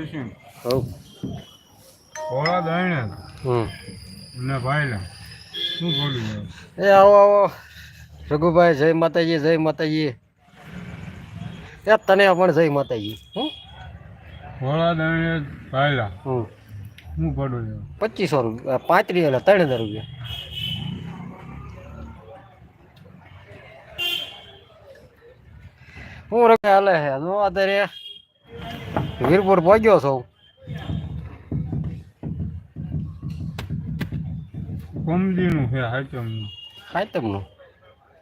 હા જયસિંહ હવ ભોળા દાયણે હમ. ને ભાઈલા. શું બોલ્યું એ આવો આવો. રઘુભાઈ જય માતાજી જય માતાજી. એ તને પણ જય માતાજી. હમ. ભોળા દાયણે ભાઈલા. હમ. શું પડું છે પચીસો રૂપિયા પાંત્રીસ એટલે ત્રણ હજાર રૂપિયા. હું રખે હાલે હે નો અત્યારે વીરપુર પહોંચ્યો છું. કોમદીનું છે હાચમનું. ખાતમનું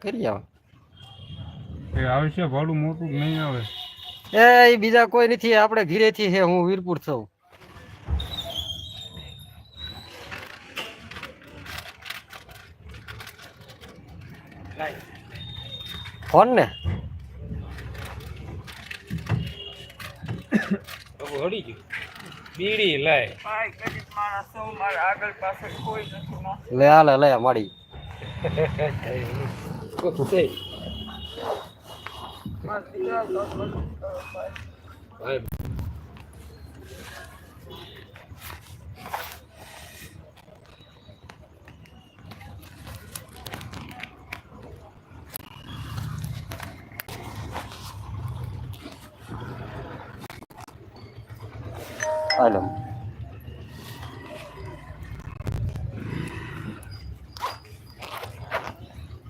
કરી આવો. એ આવશે ભાડું મોટું નહીં આવે? એ બીજા કોઈ નથી આપણે ઘીરેથી છે હું વીરપુર છું. ફોન ને? હળી ગયું. બીડી લાય. લે હાલે લે મળી. હાલો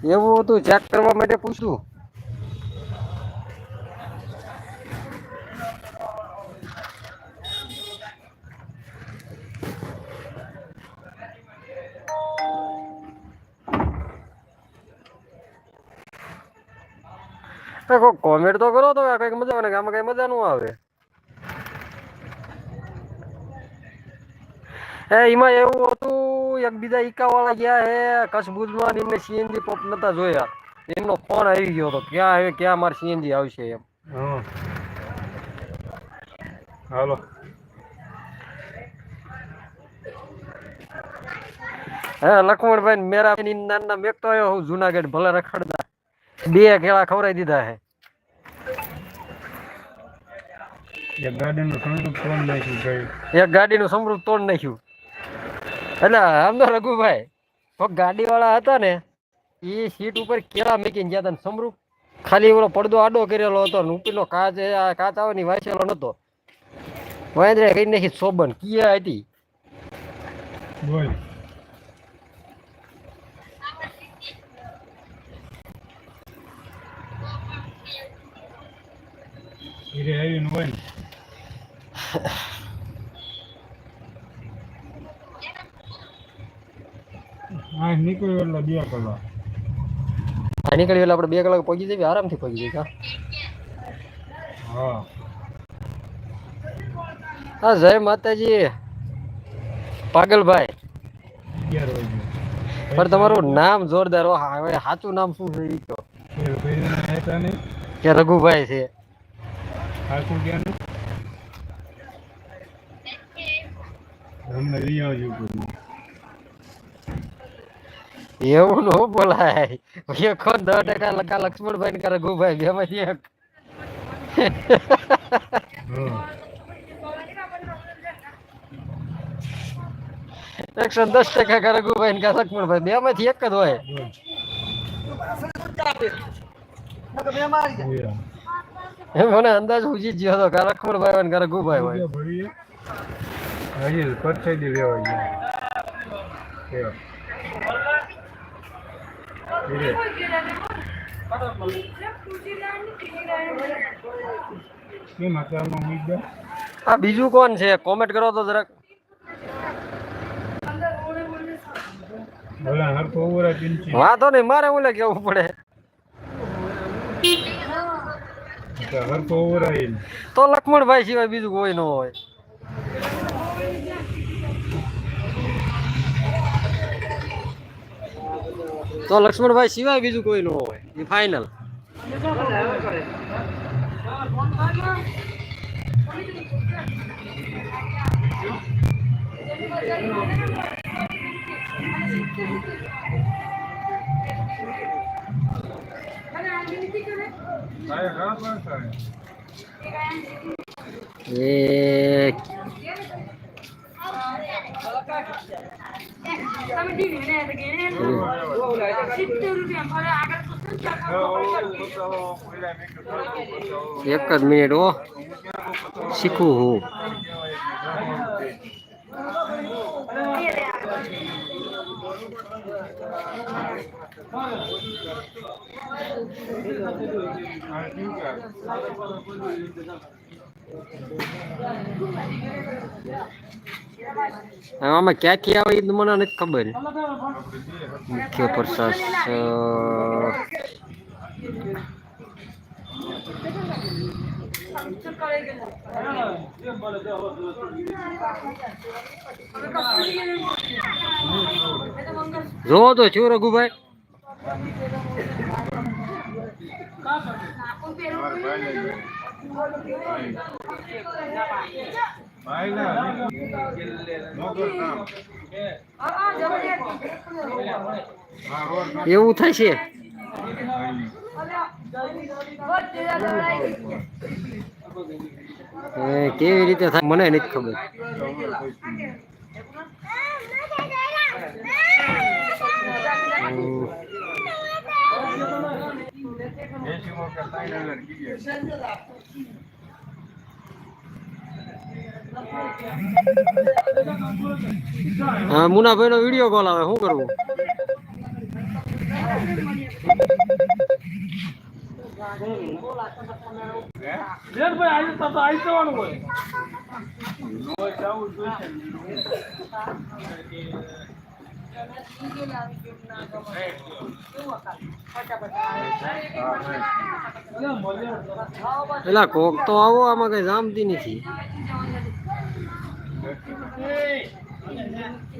એવું હતું ચેક કરવા માટે પૂછ્યું કોમેન્ટ તો કરો તો કંઈક મજા આવે ને આમાં કઈ મજા નું આવે. એમાં એવું હતું એક બીજા ઈકાવાળા ગયા હે કચ્છ ભુજમાં એમને સીએનજી પંપ નતા જોયા. એમનો ફોન આવી ગયો હતો ક્યાં આવે ક્યાં મારે સીએનજી આવશે? એમ. હાલો. હે લખમણભાઈ મેરા નાના મેકતો આવ્યો હું જુનાગઢ ભલે રખડતા. બે કેળા ખવડાવી દીધા હે. એક ગાડીનું સમૃદ્ધ તોડ નાખ્યું એક ગાડીનું સમૃદ્ધ તોડ નાખ્યું. એટલે આમ તો રઘુભાઈ ગાડી વાળા હતા ને એ સીટ ઉપર કેળા મૂકીને ગયા હતા ને ખાલી ઓલો પડદો આડો કરેલો હતો ને ઉપરનો કાચ આ કાચ આવે ને વાંચેલો નતો. વાંદરે કઈ નાખી સોબન કિયા હતી બોલ હીરે આવીને હોય ને હા નીકળ્યો એટલે બે કલાક. આ નીકળી એટલે આપણે બે કલાક પહોંચી જઈએ આરામથી પહોંચી જઈએ હા. હા જય માતાજી. પાગલભાઈ. પણ તમારું નામ જોરદાર હવે સાચું નામ શું છે એ કે રઘુભાઈ છે. અમને આવજો કોઈ એવું નો બોલાય. એ ખોદ દસ ટકા લકા લક્ષ્મણભાઈ ને કરે ગુભાઈ બે માંથી એક. એકસો દસ ટકા કરે ગુભાઈ ને કે લક્ષ્મણભાઈ, બે માંથી એક જ હોય. મને અંદાજ ઉજી જ ગયો હતો કે લક્ષ્મણભાઈ હોય ને કે ગુભાઈ હોય. હજી પરસાદી લેવા ગયા આ બીજું કોણ છે? કોમેન્ટ કરો તો જરાક. વાંધો નહીં મારે ઓલે કેવું પડે? તો લક્ષ્મણભાઈ સિવાય બીજું કોઈ ન હોય. તો લક્ષ્મણભાઈ સિવાય બીજું કોઈ ન હોય એ ફાઇનલ સાહેબ હા પણ સાહેબ એ તમે ટીવી ને તો કે ને સિત્તેર રૂપિયા મારે આગળ તો એક જ મિનિટ હો. શીખું હું. આમાં ક્યાંથી ક્યાં આવે એ મને નથી ખબર. મુખ્ય પ્રશાસ જોવો તો છું રઘુભાઈ. એવું થશે કેવી રીતે થાય મને નથી ખબર હમ. હા મુનાભાઈ નો વીડિયો કોલ આવે શું કરવું? આવી જવાનું હોય પેલા કોક તો આવો આમાં કઈ જામતી નથી.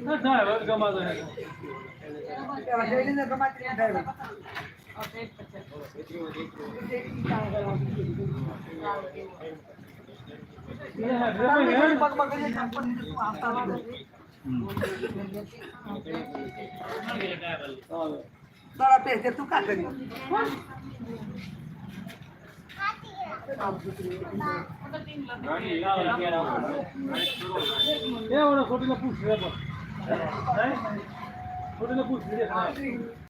પગ વર્ગમાં તારા પૈસે તું કા કર્યું એ ઓલા છોટીને પૂછ લે પણ છોટીને પૂછ લે